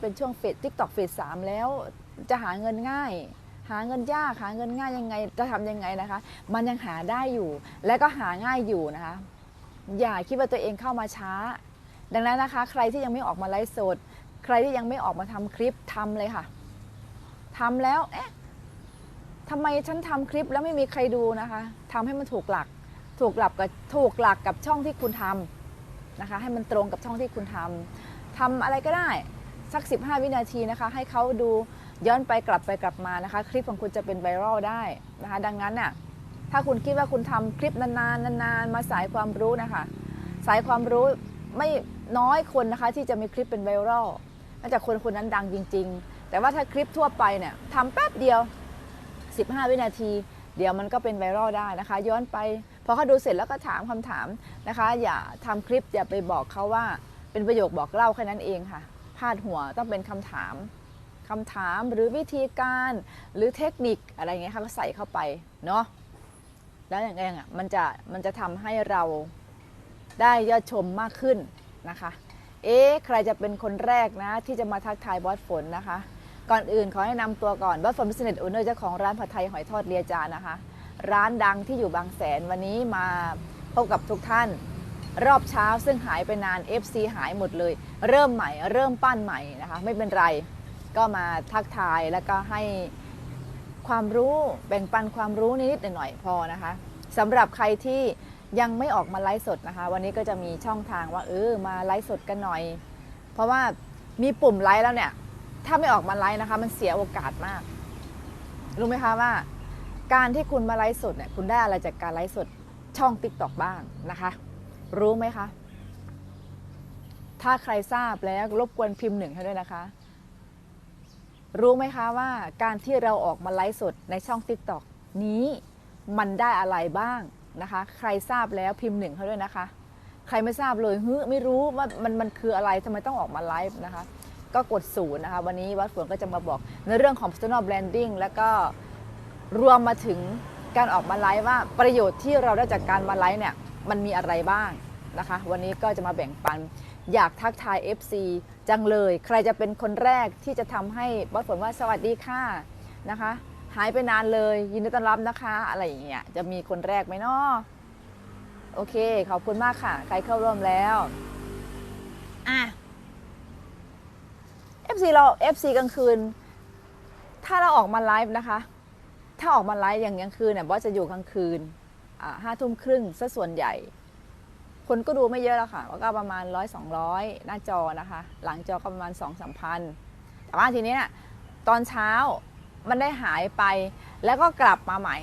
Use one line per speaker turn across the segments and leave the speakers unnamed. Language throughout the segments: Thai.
เป็นช่วงเฟสทิกตอกเฟสสามแล้วจะหาเงินง่าย หาเงินยากหาเงินง่ายยังไงจะทำยังไงนะคะ มันยังหาได้อยู่ และก็หาง่ายอยู่นะคะ อย่าคิดว่าตัวเองเข้ามาช้า ดังนั้นนะคะ ใครที่ยังไม่ออกมาไลฟ์สด ใครที่ยังไม่ออกมาทำคลิปทำเลยค่ะทำแล้วเอ๊ะทำไมฉันทำคลิปแล้วไม่มีใครดูนะคะทำให้มันถูกหลัก ถูกหลักกับถูกหลักกับช่องที่คุณทำนะคะ ให้มันตรงกับช่องที่คุณทำทำอะไรก็ได้ สัก 15 วินาทีนะคะ ให้เขาดูย้อนไปกลับไปกลับมานะคะ คลิปของคุณจะเป็นไวรัลได้นะคะ ดังนั้นน่ะถ้าคุณคิดว่าคุณทำคลิปนานๆนานๆมาสายความรู้นะคะ สายความรู้ไม่น้อยคนนะคะ ที่จะมีคลิปเป็นไวรัลนอกจากคนคนนั้นดังจริง ๆ แต่ว่าถ้าคลิปทั่วไปเนี่ยทำแป๊บเดียว 15 วินาที เดี๋ยวมันก็เป็นไวรัลได้นะคะ ย้อนไปพอเขาดูเสร็จแล้วก็ถามคำถามนะคะ อย่าทำคลิปอย่าไปบอกเขาว่าเป็นประโยคบอกเล่าแค่นั้นเองค่ะ พาดหัวต้องเป็นคำถามคำถามหรือวิธีการหรือเทคนิคอะไรเงี้ยค่ะก็ใส่เข้าไปเนาะแล้วอย่างเงี้ยมันจะมันจะทำให้เราได้ยอดชมมากขึ้นนะคะ เอ๊ะใครจะเป็นคนแรกนะที่จะมาทักทายบอสฝนนะคะ ก่อนอื่นขอให้นำตัวก่อนบอสฝนบิสเนสโอเนอร์เจ้าของร้านผัดไทยหอยทอดเรียจานะคะ ร้านดังที่อยู่บางแสนวันนี้มาพบกับทุกท่าน รอบเช้าซึ่งหายไปนาน FC หายหมดเลย เริ่มใหม่ เริ่มปั้นใหม่นะคะไม่เป็นไรก็มาทักทายแล้วก็ให้ความรู้แบ่งปันความรู้นิดหน่อยพอนะคะสำหรับใครที่ยังไม่ออกมาไลฟ์สดนะคะ วันนี้ก็จะมีช่องทางว่าเออมาไลฟ์สดกันหน่อย เพราะว่ามีปุ่มไลฟ์แล้วเนี่ย ถ้าไม่ออกมาไลฟ์นะคะ มันเสียโอกาสมากรู้ไหมคะว่า การที่คุณมาไลฟ์สดเนี่ยคุณได้อะไรจากการไลฟ์สดช่อง t ิ k t o k บ้างนะคะ รู้ไหมคะ ถ้าใครทราบแล้วรบกวนพิมพ์หนึ่งให้ด้วยนะคะ รู้ไหมคะว่าการที่เราออกมาไลฟ์สดในช่อง t ิ k t o k นี้มันได้อะไรบ้างนะคะ ใครทราบแล้วพิมพ์หนึ่งให้ด้วยนะคะ ใครไม่ทราบเลยเฮ้ยไม่รู้ว่ามันมันคืออะไรทำไมต้องออกมาไลฟ์นะคะ ก็กดศูนย์นะคะ วันนี้วัดฝนก็จะมาบอกในเรื่องของ personal branding แล้วก็รวมมาถึงการออกมาไลฟ์ว่าประโยชน์ที่เราได้จากการมาไลฟ์เนี่ย มันมีอะไรบ้างนะคะ วันนี้ก็จะมาแบ่งปัน อยากทักทาย FC จังเลย ใครจะเป็นคนแรกที่จะทำให้วัดฝนว่าสวัสดีค่ะนะคะ หายไปนานเลยยินดีต้อนรับนะคะ อะไรอย่างเงี้ยจะมีคนแรกไหมเนาะโอเค ขอบคุณมากค่ะ ใครเข้าร่วมแล้วอะ FC เรา FC กลางคืน ถ้าเราออกมาไลฟ์นะคะ ถ้าออกมาไลฟ์อย่างกลางคืนเนี่ยบอสจะอยู่กลางคืน ห้าทุ่มครึ่งซะส่วนใหญ่ คนก็ดูไม่เยอะแล้วค่ะก็ประมาณร้อยสองร้อยหน้าจอนะคะ หลังจอก็ประมาณสองสามพันแต่ว่าทีนี้นี่ยตอนเช้ามันได้หายไปแล้วก็กลับมาใหม่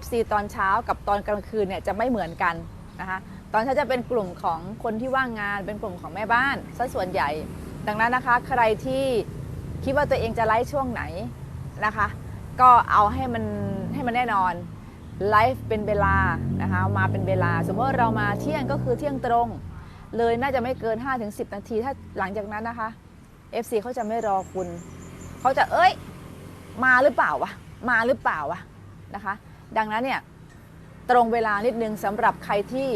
FC ตอนเช้ากับตอนกลางคืนเนี่ยจะไม่เหมือนกันนะคะตอนเช้าจะเป็นกลุ่มของคนที่ว่างงานเป็นกลุ่มของแม่บ้านซะส่วนใหญ่ ดังนั้นนะคะ ใครที่คิดว่าตัวเองจะไลฟ์ช่วงไหนนะคะ ก็เอาให้มันให้มันแน่นอน ไลฟ์เป็นเวลานะคะมาเป็นเวลา สมมติว่าเรามาเที่ยงก็คือเที่ยงตรง เลยน่าจะไม่เกิน 5-10 นาที ถ้าหลังจากนั้นนะคะ FC เขาจะไม่รอคุณ เขาจะเอ้ย มาหรือเปล่าวะ มาหรือเปล่าวะนะคะ ดังนั้นเนี่ยตรงเวลานิดนึงสำหรับใครที่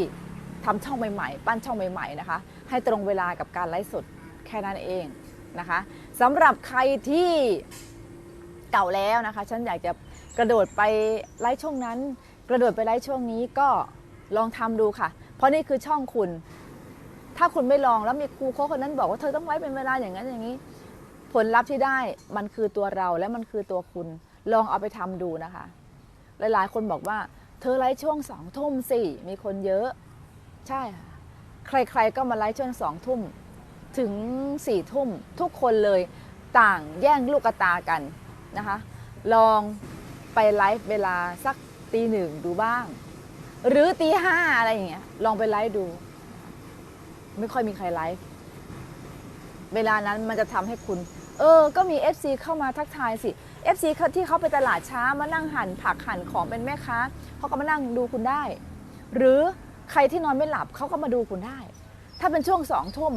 ทำช่องใหม่ๆ ปั้นช่องใหม่ๆนะคะ ให้ตรงเวลากับการไลฟ์สดแค่นั้นเองนะคะสำหรับใครที่เก่าแล้วนะคะ ฉันอยากจะ กระโดดไปไลฟ์ช่วงนั้น กระโดดไปไลฟ์ช่วงนี้ก็ลองทำดูค่ะ เพราะนี่คือช่องคุณ ถ้าคุณไม่ลองแล้วมีครูโค้ชคนนั้นบอกว่าเธอต้องไลฟ์เป็นเวลาอย่างนั้นอย่างนี้ ผลลัพธ์ที่ได้มันคือตัวเราและมันคือตัวคุณ ลองเอาไปทำดูนะคะ หลายๆ คนบอกว่า เธอไลฟ์ช่วงสองทุ่มสิมีคนเยอะ ใช่ค่ะใครๆก็มาไลฟ์ช่วงสองทุ่มถึงสี่ทุ่มทุกคนเลยต่างแย่งลูกกระตากันนะคะ ลอง ไปไลฟ์เวลาสักตีหนึ่งดูบ้าง หรือตีห้าอะไรอย่างเงี้ยลองไปไลฟ์ดู ไม่ค่อยมีใครไลฟ์เวลานั้นมันจะทำให้คุณ เออ ก็มี FC เข้ามาทักทายสิ FC ที่เขาไปตลาดช้ามานั่งหั่นผักหั่นของเป็นแม่ค้าเขาก็มานั่งดูคุณได้ หรือใครที่นอนไม่หลับเขาก็มาดูคุณได้ ถ้าเป็นช่วงสองทุ่ม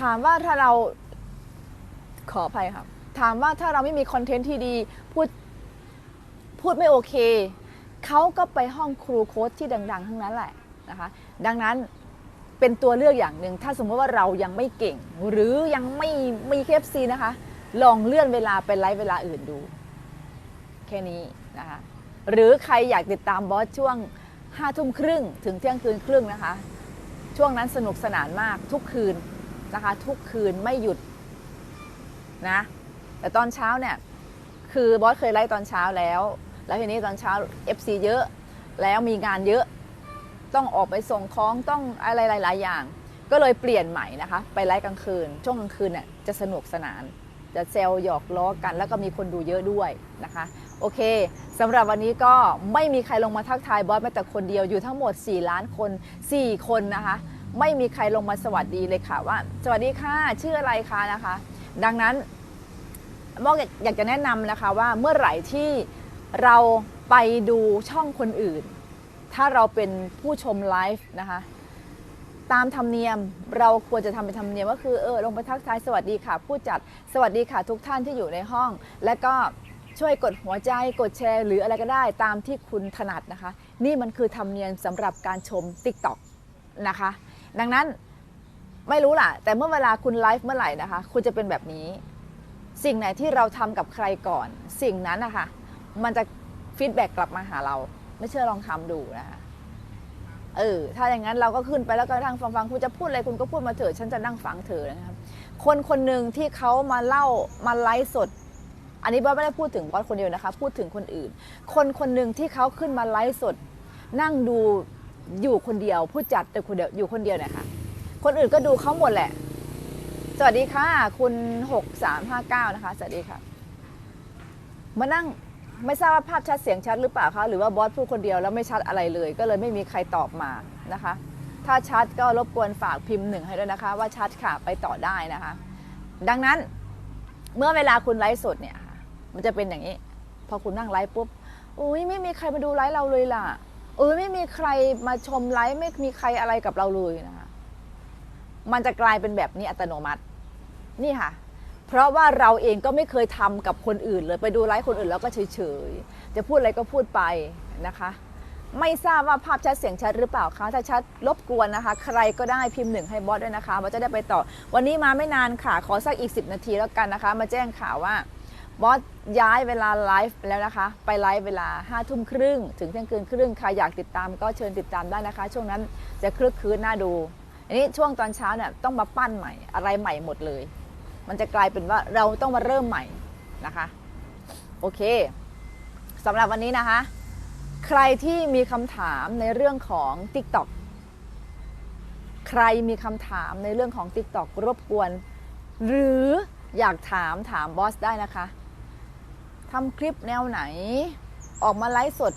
ถามว่าถ้าเราขออภัยครับ ถามว่าถ้าเราไม่มีคอนเทนต์ที่ดี พูด พูดไม่โอเค เขาก็ไปห้องครูโค้ดที่ดัง ๆ ทั้งนั้นแหละนะคะ ดังนั้นเป็นตัวเลือกอย่างหนึ่ง ถ้าสมมติว่าเรายังไม่เก่ง หรือยังไม่มีเคฟซีนะคะ ลองเลื่อนเวลาไปไลฟ์เวลาอื่นดู แค่นี้นะคะ หรือใครอยากติดตามบอสช่วงห้าทุ่มครึ่งถึงเที่ยงคืนครึ่งนะคะ ช่วงนั้นสนุกสนานมากทุกคืนนะคะ ทุกคืนไม่หยุดนะ แต่ตอนเช้าเนี่ยคือบอสเคยไลฟ์ตอนเช้าแล้ว แล้วทีนี้ตอนเช้า FC เยอะแล้วมีงานเยอะต้องออกไปส่งของต้องอะไรหลาย ๆ อย่าง ก็เลยเปลี่ยนใหม่นะคะ ไปไลฟ์กลางคืน ช่วงกลางคืนเนี่ยจะสนุกสนาน จะเซลหยอกล้อกัน แล้วก็มีคนดูเยอะด้วยนะคะ โอเคสำหรับวันนี้ก็ไม่มีใครลงมาทักทายบอสแม้แต่คนเดียวอยู่ทั้งหมด 4 ล้านคน 4 คนนะคะ ไม่มีใครลงมาสวัสดีเลยค่ะว่า สวัสดีค่ะชื่ออะไรคะนะคะ ดังนั้นบอกอยากจะแนะนำนะคะว่าเมื่อไหร่ที่ เราไปดูช่องคนอื่น ถ้าเราเป็นผู้ชมไลฟ์นะคะตามธรรมเนียมเราควรจะทำเป็นธรรมเนียมก็คือเออลงไปทักทายสวัสดีค่ะ ผู้จัดสวัสดีค่ะทุกท่านที่อยู่ในห้อง และก็ช่วยกดหัวใจกดแชร์ หรืออะไรก็ได้ตามที่คุณถนัดนะคะ นี่มันคือธรรมเนียมสำหรับการชม TikTok นะคะ ดังนั้นไม่รู้ล่ะ แต่เมื่อเวลาคุณไลฟ์เมื่อไหร่นะคะ คุณจะเป็นแบบนี้ สิ่งไหนที่เราทำกับใครก่อน สิ่งนั้นนะคะ มันจะฟีดแบ็กกลับมาหาเรา ไม่เชื่อลองทำดูนะคะเออถ้าอย่างนั้นเราก็ขึ้นไปแล้วก็นั่งฟังฟังคุณจะพูดอะไรคุณก็พูดมาเถอะฉันจะนั่งฟังเธอนะครับ คนคนหนึ่งที่เขามาเล่ามาไลฟ์สด อันนี้บอสไม่ได้พูดถึงบอสคนเดียวนะคะ พูดถึงคนอื่น คนคนหนึ่งที่เขาขึ้นมาไลฟ์สด นั่งดูอยู่คนเดียวผู้จัดแต่คนเดียวอยู่คนเดียวเนี่ยค่ะคนอื่นก็ดูเขาหมดแหละ สวัสดีค่ะ คุณ6359นะคะ สวัสดีค่ะ มานั่ง ไม่ทราบว่าภาพชัดเสียงชัดหรือเปล่าคะหรือว่าบอสพูดคนเดียวแล้วไม่ชัดอะไรเลย ก็เลยไม่มีใครตอบมานะคะ ถ้าชัดก็รบกวนฝากพิมพ์หนึ่งให้ด้วยนะคะ ว่าชัดค่ะไปต่อได้นะคะ ดังนั้นเมื่อเวลาคุณไลฟ์สดเนี่ยมันจะเป็นอย่างนี้ พอคุณนั่งไลฟ์ปุ๊บโอ้ยไม่มีใครมาดูไลฟ์เราเลยล่ะเออไม่มีใครมาชมไลฟ์ไม่มีใครอะไรกับเราเลยนะคะ มันจะกลายเป็นแบบนี้อัตโนมัติ นี่ค่ะ เพราะว่าเราเองก็ไม่เคยทำกับคนอื่นเลยไปดูไลฟ์คนอื่นแล้วก็เฉยๆ จะพูดอะไรก็พูดไปนะคะ ไม่ทราบว่าภาพชัดเสียงชัดหรือเปล่าคะถ้าชัดรบกวนนะคะ ใครก็ได้พิมพ์หนึ่งให้บอสด้วยนะคะบอสจะได้ไปต่อ วันนี้มาไม่นานค่ะ ขอสักอีก 10 นาทีแล้วกันนะคะ มาแจ้งข่าวว่าบอสย้ายเวลาไลฟ์แล้วนะคะ ไปไลฟ์เวลา5้าทุ่มครึ่งถึงเที่ยงคืนครึ่งใครอยากติดตามก็เชิญติดตามได้นะคะ ช่วงนั้นจะคลึกคืนน่าดู อันนี้ช่วงตอนเช้าเนี่ยต้องมาปั้นใหม่อะไรใหม่หมดเลย มันจะกลายเป็นว่าเราต้องมาเริ่มใหม่นะคะโอเคสำหรับวันนี้นะคะ ใครที่มีคำถามในเรื่องของ TikTok ใครมีคำถามในเรื่องของ TikTok รบกวน หรืออยากถามถามบอสได้นะคะทำคลิปแนวไหน ออกมาไลฟ์สด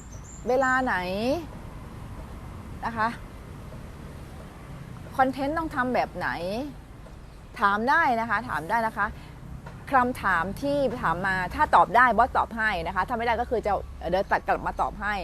เวลาไหนนะคะคอนเทนต์ต้องทำแบบไหน ถามได้นะคะถามได้นะคะคำถามที่ถามมาถ้าตอบได้บอสตอบให้นะคะถ้าไม่ได้ก็คือจะเดี๋ยวตัดกลับมาตอบให้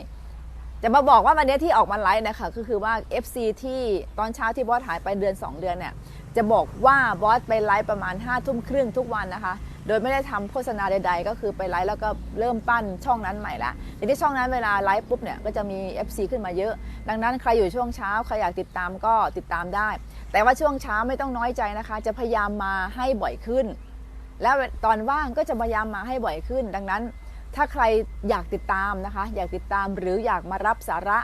จะมาบอกว่าวันนี้ที่ออกมาไลฟ์นะคะก็คือว่า FC ที่ตอนเช้าที่บอสหายไปเดือน 2 เดือนเนี่ยจะบอกว่าบอสไปไลฟ์ประมาณ5้าทุ่มครึ่งทุกวันนะคะ โดยไม่ได้ทำโฆษณาใด ๆ ก็คือไปไลฟ์แล้วก็เริ่มปั้นช่องนั้นใหม่ละทีนี้ช่องนั้นเวลาไลฟ์ปุ๊บเนี่ยก็จะมี FC ขึ้นมาเยอะ ดังนั้นใครอยู่ช่วงเช้าใครอยากติดตามก็ติดตามได้ แต่ว่าช่วงเช้าไม่ต้องน้อยใจนะคะ จะพยายามมาให้บ่อยขึ้น แล้วตอนว่างก็จะพยายามมาให้บ่อยขึ้น ดังนั้นถ้าใครอยากติดตามนะคะ อยากติดตามหรืออยากมารับสาระ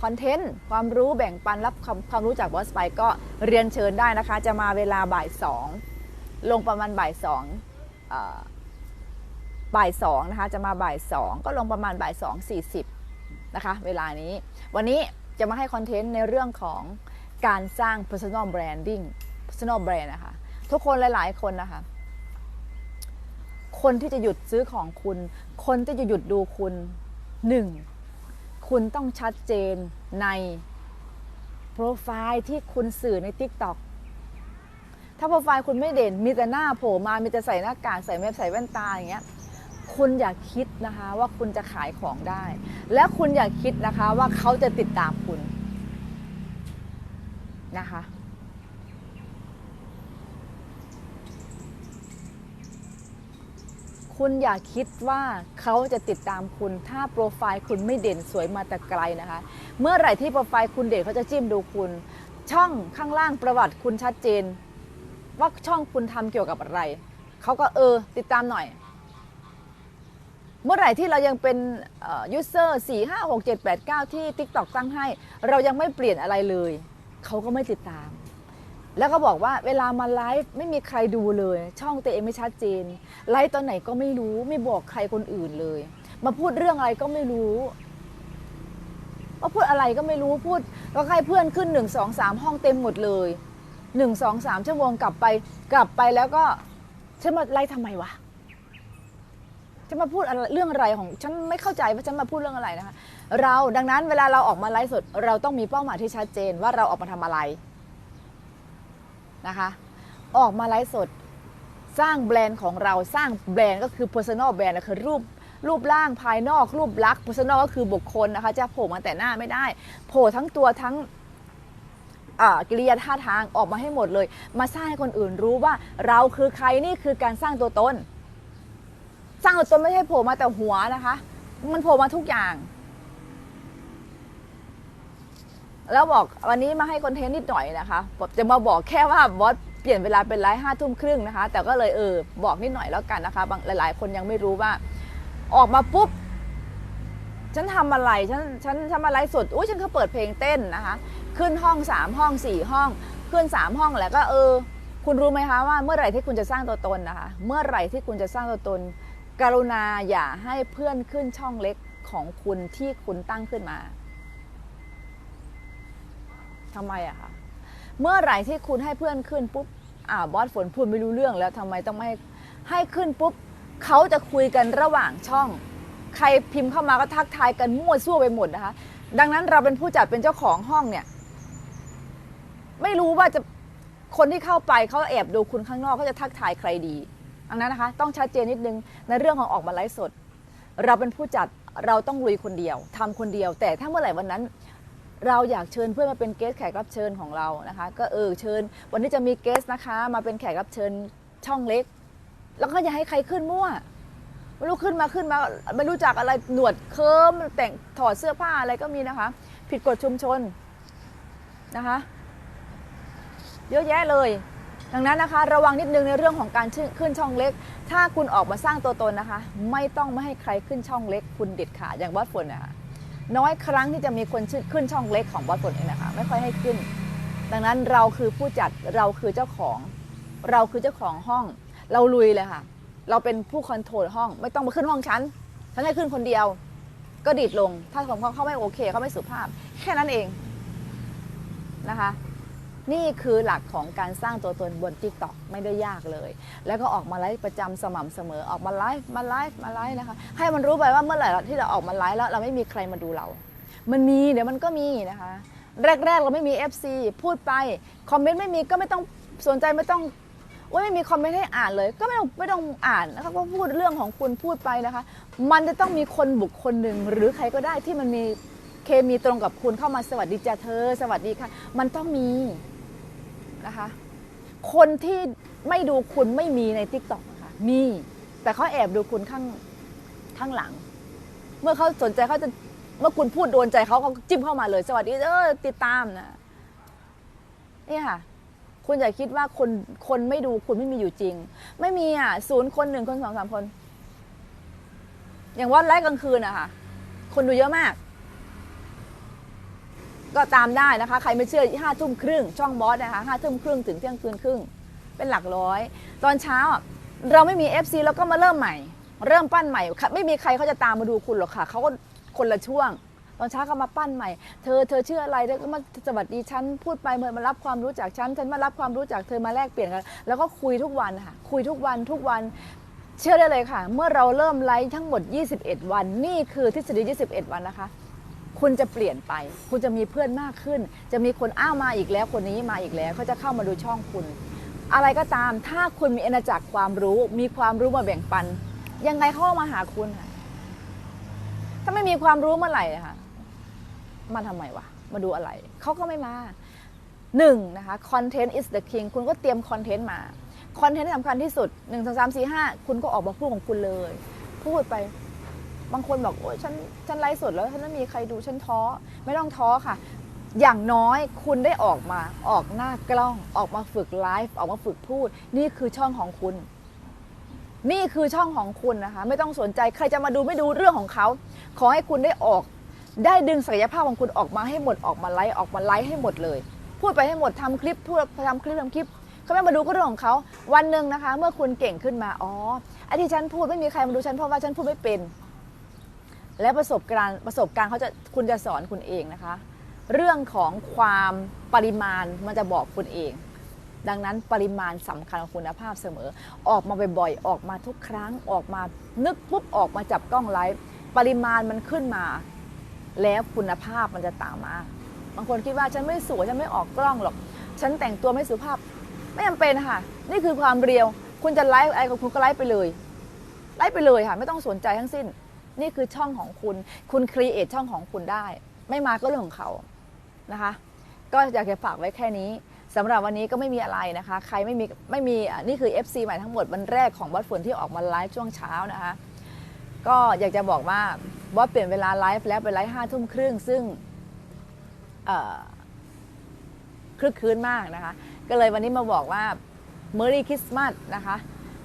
คอนเทนต์ ความรู้แบ่งปันรับความวามรู้จากบอสไปก็เรียนเชิญได้นะคะ จะมาเวลาบ่ายสองลงประมาณบ่ายสองบ่ายสองนะคะ จะมาบ่ายสองก็ลงประมาณบ่ายสองสี่สิบนะคะ เวลานี้ วันนี้จะมาให้คอนเทนต์ในเรื่องของ การสร้าง personal branding personal brand นะคะ ทุกคนหลาย ๆ คนนะคะ คนที่จะหยุดซื้อของคุณ คนที่จะหยุดดูคุณหนึ่งคุณต้องชัดเจนในโปรไฟล์ที่คุณสื่อใน TikTok ถ้าโปรไฟล์คุณไม่เด่น มีแต่หน้าโผล่มา มีแต่ใส่หน้ากาก ใส่แมสใส่แว่นตาอย่างเงี้ย คุณอย่าคิดนะคะว่าคุณจะขายของได้ และคุณอย่าคิดนะคะว่าเขาจะติดตามคุณ นะคะ คุณอย่าคิดว่าเขาจะติดตามคุณ ถ้าโปรไฟล์คุณไม่เด่นสวยมาแต่ไกลนะคะ เมื่อไหร่ที่โปรไฟล์คุณเด่นเขาจะจิ้มดูคุณ ช่องข้างล่างประวัติคุณชัดเจน ว่าช่องคุณทำเกี่ยวกับอะไร เขาก็เออ ติดตามหน่อยเมื่อไหร่ที่เรายังเป็นยูเซอร์4 5 6 7 8 9 ที่ TikTok ตั้งให้ เรายังไม่เปลี่ยนอะไรเลย เขาก็ไม่ติดตาม แล้วก็บอกว่าเวลามาไลฟ์ไม่มีใครดูเลย ช่องตัวเองไม่ชัดเจน ไลฟ์ตอนไหนก็ไม่รู้ไม่บอกใครคนอื่นเลย มาพูดเรื่องอะไรก็ไม่รู้มาพูดอะไรก็ไม่รู้พูดก็ให้เพื่อนขึ้นหนึ่งสองสามห้องเต็มหมดเลยหนึ่งสองสามชั่วโมงกลับไป กลับไปแล้วก็ฉันมาไลฟ์ทำไมวะ จะมาพูดอะไรเรื่องอะไรของฉันไม่เข้าใจว่าฉันมาพูดเรื่องอะไรนะคะ เราดังนั้นเวลาเราออกมาไลฟ์สดเราต้องมีเป้าหมายที่ชัดเจนว่าเราออกมาทำอะไรนะคะ ออกมาไลฟ์สดสร้างแบรนด์ของเราสร้างแบรนด์ก็คือ personal brand คือรูปรูปร่างภายนอกรูปลักษณ์ personal ก็คือบุคคลนะคะ จะโผล่มาแต่หน้าไม่ได้โผล่ทั้งตัวทั้งกิริยาท่าทางออกมาให้หมดเลย มาสร้างให้คนอื่นรู้ว่าเราคือใครนี่คือการสร้างตัวตน สร้างตัวตนไม่ใช่โผล่มาแต่หัวนะคะ มันโผล่มาทุกอย่าง แล้วบอกวันนี้มาให้คอนเทนต์นิดหน่อยนะคะจะมาบอกแค่ว่าบอสเปลี่ยนเวลาเป็นไลฟ์ห้าทุ่มครึ่งนะคะ แต่ก็เลยเออบอกนิดหน่อยแล้วกันนะคะบางหลาย ๆ คนยังไม่รู้ว่า ออกมาปุ๊บฉันทำอะไร ฉัน ฉันทำอะไรสดอุ้ยฉันก็เปิดเพลงเต้นนะคะ ขึ้นห้องสามห้องสี่ห้อง ขึ้นสามห้องแล้วก็เออ คุณรู้ไหมคะว่าเมื่อไหร่ที่คุณจะสร้างตัวตนนะคะ เมื่อไหร่ที่คุณจะสร้างตัวตน กรุณาอย่าให้เพื่อนขึ้นช่องเล็กของคุณที่คุณตั้งขึ้นมาทำไมอะคะเมื่อไหร่ที่คุณให้เพื่อนขึ้นปุ๊บอ่าบอสฝนพูดไม่รู้เรื่องแล้วทำไมต้องไม่ให้ให้ขึ้นปุ๊บเขาจะคุยกันระหว่างช่อง ใครพิมพ์เข้ามาก็ทักทายกันมั่วซั่วไปหมดนะคะ ดังนั้นเราเป็นผู้จัดเป็นเจ้าของห้องเนี่ย ไม่รู้ว่าจะคนที่เข้าไปเขาแอบดูคุณข้างนอกเขาจะทักทายใครดี ดังนั้นนะคะต้องชัดเจนนิดนึงในเรื่องของออกมาไลฟ์สด เราเป็นผู้จัดเราต้องลุยคนเดียวทำคนเดียว แต่ถ้าเมื่อไหร่วันนั้น เราอยากเชิญเพื่อนมาเป็นเกสแขกรับเชิญของเรานะคะ ก็เออเชิญ วันนี้จะมีเกสนะคะ มาเป็นแขกรับเชิญช่องเล็ก แล้วก็อย่าให้ใครขึ้นมั่วไม่รู้ขึ้นมาขึ้นมาไม่รู้จักอะไรหนวดเคิร์มแต่งถอดเสื้อผ้าอะไรก็มีนะคะ ผิดกฎชุมชนนะคะ เยอะแยะเลย ดังนั้นนะคะ ระวังนิดนึงในเรื่องของการขึ้นช่องเล็ก ถ้าคุณออกมาสร้างตัวตนนะคะ ไม่ต้องไม่ให้ใครขึ้นช่องเล็ก คุณเด็ดขาดอย่างวัดฝนนะคะน้อยครั้งที่จะมีคนชื่อขึ้นช่องเล็กของบอสฝนเองนะคะ ไม่ค่อยให้ขึ้น ดังนั้นเราคือผู้จัดเราคือเจ้าของ เราคือเจ้าของห้อง เราลุยเลยค่ะ เราเป็นผู้คอนโทรลห้อง ไม่ต้องมาขึ้นห้องฉันฉันให้ขึ้นคนเดียว ก็ดีดลง ถ้าของเขาเขาไม่โอเคเขาไม่สุภาพ แค่นั้นเองนะคะ นี่คือหลักของการสร้างตัวตนบน t ิ k t o k ไม่ได้ยากเลย แล้วก็ออกมาไลฟ์ประจำสม่ำเสมอออกมาไลฟ์มาไลฟ์มาไลฟ์นะคะให้มันรู้ไปว่าเมื่อไหร่ที่เราออกมาไลฟ์แล้วเราไม่มีใครมาดูเรา มันมีเดี๋ยวมันก็มีนะคะ แรกๆเราไม่มี FC พูดไปคอมเมนต์ไม่มีก็ไม่ต้องสนใจไม่ต้องว่าไม่มีคอมเมนต์ให้อ่านเลย ก็ไม่ต้องไม่ต้องอ่านนะคะก็พูดเรื่องของคุณพูดไปนะคะ มันจะต้องมีคนบุคคลหนึ่งหรือใครก็ได้ที่มันมีเคมีตรงกับคุณเข้ามาสวัสดีจ้าเธอ สวัสดีค่ะ มันต้องมี นะคะ คนที่ไม่ดูคุณไม่มีใน t ิ k t o k นะคะ มี แต่เขาแอบดูคุณข้างข้างหลัง เมื่อเขาสนใจเขาจะเมื่อคุณพูดโดนใจเขาเขาจิ้มเข้ามาเลย สวัสดีเออติดตามนะนี่ค่ะ คุณอย่าคิดว่าคนคนไม่ดูคุณไม่มีอยู่จริง ไม่มีอะศูนย์คนหนึ่งคนสองสามคน อย่างว่าไลฟ์กลางคืนอะค่ะ คนดูเยอะมาก ก็ตามได้นะคะ ใครไม่เชื่อห้าทุ่มครึ่งช่องบอสนะคะห้าทุ่มครึ่งถึงเที่ยงคืนครึ่ง เป็นหลักร้อย ตอนเช้าเราไม่มี FC แล้วก็มาเริ่มใหม่ เริ่มปั้นใหม่ ไม่มีใครเขาจะตามมาดูคุณหรอกค่ะเขาก็คนละช่วง ตอนเช้าก็มาปั้นใหม่ เธอเธอชื่ออะไรแล้วก็มาสวัสดีฉันพูดไปเหมือนมารับความรู้จากฉันฉันมารับความรู้จากเธอมาแลกเปลี่ยนกัน แล้วก็คุยทุกวันค่ะคุยทุกวันทุกวันเชื่อได้เลยค่ะ เมื่อเราเริ่มไลฟ์ทั้งหมด 21 วัน นี่คือทฤษฎี 21 วันนะคะ คุณจะเปลี่ยนไป คุณจะมีเพื่อนมากขึ้น จะมีคนอ้าวมาอีกแล้วคนนี้มาอีกแล้วเขาจะเข้ามาดูช่องคุณ อะไรก็ตาม ถ้าคุณมีอาณาจักรความรู้ มีความรู้มาแบ่งปัน ยังไงเขามาหาคุณค่ะถ้าไม่มีความรู้เมื่อไหร่ค่ะมาทำไมวะมาดูอะไรเขาก็ไม่มาหนึ่งนะคะ content is the king คุณก็เตรียมคอนเทนต์มาคอนเทนต์สำคัญที่สุดหนึ่งสองสามสี่ห้าคุณก็ออกมาพูดของคุณเลย พูดไป บางคนบอกโอ้ยฉันฉันไลฟ์สดแล้วฉันไม่มีใครดูฉันท้อไม่ต้องท้อค่ะ อย่างน้อยคุณได้ออกมาออกหน้ากล้องออกมาฝึกไลฟ์ออกมาฝึกพูด นี่คือช่องของคุณ นี่คือช่องของคุณนะคะ ไม่ต้องสนใจใครจะมาดูไม่ดูเรื่องของเขา ขอให้คุณได้ออก ได้ดึงศักยภาพของคุณออกมาให้หมดออกมาไลฟ์ออกมาไลฟ์ให้หมดเลย พูดไปให้หมดทำคลิปพูดทำคลิปทำคลิปเขาไม่มาดูก็เรื่องของเขาวันหนึ่งนะคะ เมื่อคุณเก่งขึ้นมาอ๋อไอ้ที่ฉันพูดไม่มีใครมาดูฉันเพราะว่าฉันพูดไม่เป็น และประสบการณ์ประสบการณ์เขาจะคุณจะสอนคุณเองนะคะ เรื่องของความปริมาณมันจะบอกคุณเอง ดังนั้นปริมาณสำคัญของคุณภาพเสมอ ออกมาบ่อยๆออกมาทุกครั้งออกมานึกปุ๊บออกมาจับกล้องไลฟ์ปริมาณมันขึ้นมา แล้วคุณภาพมันจะตามมาบางคนคิดว่าฉันไม่สวยฉันไม่ออกกล้องหรอก ฉันแต่งตัวไม่สุภาพ ไม่จำเป็นค่ะ นี่คือความเรียว คุณจะไลฟ์อะไรของคุณก็ไลฟ์ไปเลย ไลฟ์ไปเลยค่ะ ไม่ต้องสนใจทั้งสิ้น นี่คือช่องของคุณ คุณครีเอทช่องของคุณได้ ไม่มาก็เรื่องของเขานะคะ ก็อยากจะฝากไว้แค่นี้สำหรับวันนี้ก็ไม่มีอะไรนะคะ ใครไม่มีไม่มีนี่คือ FC ใหม่ทั้งหมดวันแรกของบอสฝนที่ออกมาไลฟ์ช่วงเช้านะคะ ก็อยากจะบอกว่าบอสเปลี่ยนเวลาไลฟ์แล้วเป็นไลฟ์ห้าทุ่มครึ่งซึ่งคลึกคลื้นมากนะคะ ก็เลยวันนี้มาบอกว่า Merry Christmas นะคะ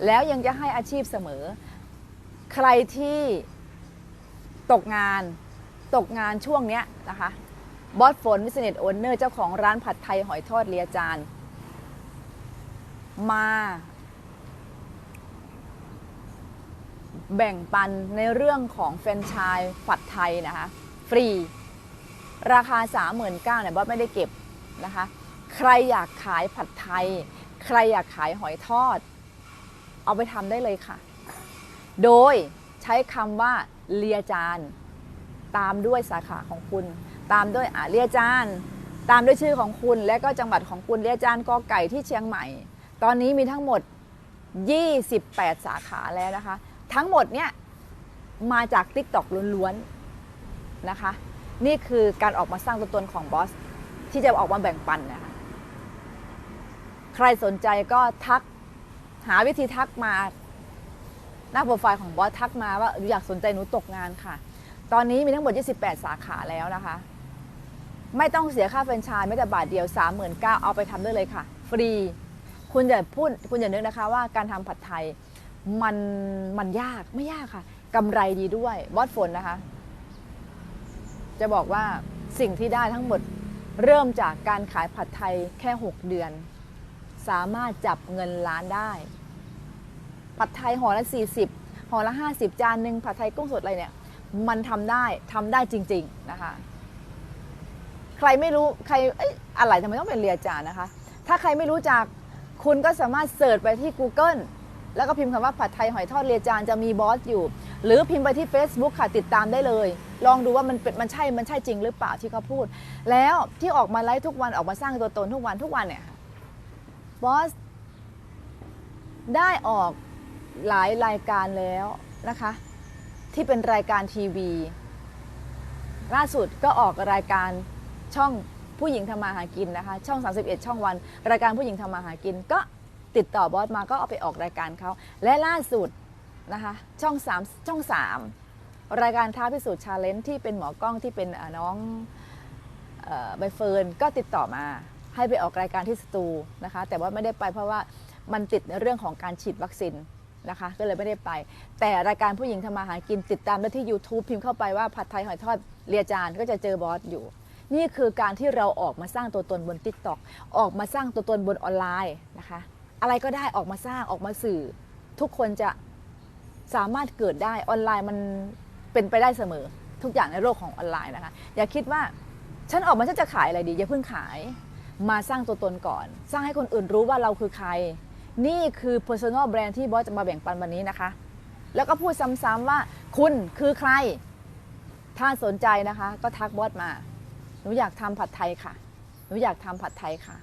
แล้วยังจะให้อาชีพเสมอ ใครที่ ตกงานตกงานช่วงเนี้ยนะคะบอสฝนวิสเนตโอนเนอร์เจ้าของร้านผัดไทยหอยทอดเลียจานมา แบ่งปันในเรื่องของแฟรนไชส์ผัดไทยนะคะ ฟรี ราคา 39,000เนี่ยบอสไม่ได้เก็บนะคะ ใครอยากขายผัดไทย ใครอยากขายหอยทอด เอาไปทำได้เลยค่ะ โดยใช้คำว่า เลียจานตามด้วยสาขาของคุณ ตามด้วยอาเลียจานตามด้วยชื่อของคุณและก็จังหวัดของคุณเลียจานกอไก่ที่เชียงใหม่ ตอนนี้มีทั้งหมด 28 สาขาแล้วนะคะ ทั้งหมดเนี่ยมาจาก t ิ k t o k ล้วนๆนะคะ นี่คือการออกมาสร้างตัวตนของบอสที่จะออกมาแบ่งปันนะคะใครสนใจก็ทักหาวิธีทักมา หน้าโปรไฟล์ของบอสทักมาว่าอยากสนใจหนูตกงานค่ะ ตอนนี้มีทั้งหมด 28 สาขาแล้วนะคะ ไม่ต้องเสียค่าแฟรนไชส์ไม่แต่บาทเดียว 39,000เอาไปทำได้เลยค่ะ ฟรี คุณอย่าพูดคุณอย่านึกนะคะว่าการทำผัดไทยมันมันยากไม่ยากค่ะกำไรดีด้วยบอสฝนนะคะ จะบอกว่าสิ่งที่ได้ทั้งหมดเริ่มจากการขายผัดไทยแค่ 6 เดือน สามารถจับเงินล้านได้ ผัดไทยห่อละ 40ห่อละ 50 จานหนึ่งผัดไทยกุ้งสดอะไรเนี่ย มันทำได้ทำได้จริง ๆนะคะ ใครไม่รู้ใครเอ้ยอะไรทำไมต้องเป็นเรียจานนะคะ ถ้าใครไม่รู้จักคุณก็สามารถเสิร์ชไปที่ Google แล้วก็พิมพ์คำว่าผัดไทยหอยทอดเรียจานจะมีบอสอยู่ หรือพิมพ์ไปที่ Facebook ค่ะติดตามได้เลย ลองดูว่ามันเป็นมันใช่มันใช่จริงหรือเปล่าที่เขาพูด แล้วที่ออกมาไลฟ์ทุกวันออกมาสร้างตัวตนทุกวันทุกวันเนี่ยบอสได้ออก หลายรายการแล้วนะคะ ที่เป็นรายการทีวี ล่าสุดก็ออกรายการช่องผู้หญิงทำมาหากินนะคะ ช่อง 31 ช่องวัน รายการผู้หญิงทำมาหากิน ก็ติดต่อบอสมาก็เอาไปออกรายการเขาและล่าสุดนะคะช่อง3ช่อง 3 รายการท้าพิสูจน์ชาเลนจ์ที่เป็นหมอกล้องที่เป็นน้องใบเฟิร์นก็ติดต่อมาให้ไปออกรายการที่สตูนะคะ แต่ว่าไม่ได้ไปเพราะว่ามันติดในเรื่องของการฉีดวัคซีน นะคะ ก็เลยไม่ได้ไป แต่รายการผู้หญิงทำมาหากินติดตามได้ที่ YouTube พิมพ์เข้าไปว่าผัดไทยหอยทอดเรียจานก็จะเจอบอสอยู่ นี่คือการที่เราออกมาสร้างตัวตนบน t ิ k t o k ออกมาสร้างตัวตนบนออนไลน์นะคะ อะไรก็ได้ออกมาสร้างออกมาสื่อ ทุกคนจะสามารถเกิดได้ออนไลน์มันเป็นไปได้เสมอ ทุกอย่างในโลกของออนไลน์นะคะ อย่าคิดว่าฉันออกมาฉันจะขายอะไรดีอย่าเพิ่งขาย มาสร้างตัวตนก่อน สร้างให้คนอื่นรู้ว่าเราคือใคร นี่คือ personal brand ที่บอสจะมาแบ่งปันวันนี้นะคะ แล้วก็พูดซ้ำๆว่าคุณคือใคร ถ้าสนใจนะคะ ก็ทักบอสมา หนูอยากทำผัดไทยค่ะ หนูอยากทำผัดไทยค่ะ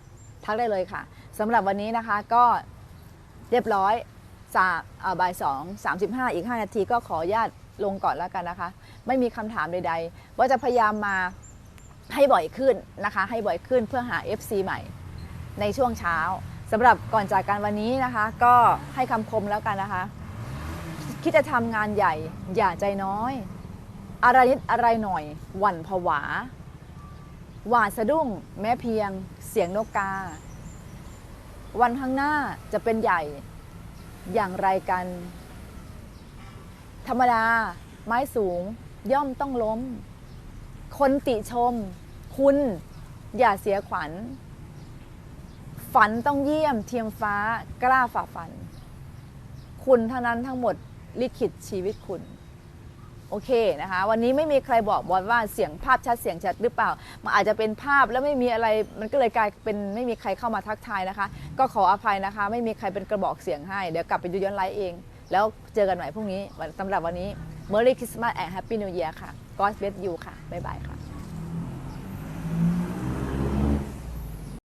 ทักได้เลยค่ะสำหรับวันนี้นะคะก็เรียบร้อยสามเอ่อบ่ายสองสามสิบห้าอีก5นาทีก็ขอญาตลงก่อนแล้วกันนะคะ ไม่มีคำถามใดๆว่าจะพยายามมาให้บ่อยขึ้นนะคะ ให้บ่อยขึ้นเพื่อหา FC ใหม่ในช่วงเช้า สำหรับก่อนจากกันวันนี้นะคะ ก็ให้คำคมแล้วกันนะคะ คิดจะทำงานใหญ่ อย่าใจน้อย อะไรนิดอะไรหน่อย หวั่นผวา หวาดสะดุ้ง แม้เพียงเสียงนกกา วันข้างหน้าจะเป็นใหญ่อย่างไรกัน ธรรมดา ไม้สูงย่อมต้องล้ม คนติชม คุณอย่าเสียขวัญ ฝันต้องเยี่ยมเทียมฟ้ากล้าฝ่าฝัน คุณเท่านั้นทั้งหมดลิขิตชีวิตคุณ โอเคนะคะ วันนี้ไม่มีใครบอกบอลว่าเสียงภาพชัดเสียงชัดหรือเปล่า มันอาจจะเป็นภาพแล้วไม่มีอะไร มันก็เลยกลายเป็นไม่มีใครเข้ามาทักทายนะคะ ก็ขออภัยนะคะ ไม่มีใครเป็นกระบอกเสียงให้ เดี๋ยวกลับไปดูย้อนไลฟ์เอง แล้วเจอกันใหม่พรุ่งนี้สำหรับวันนี้ Merry Christmas and Happy New Year ค่ะ God bless you ค่ะบ๊ายบายค่ะ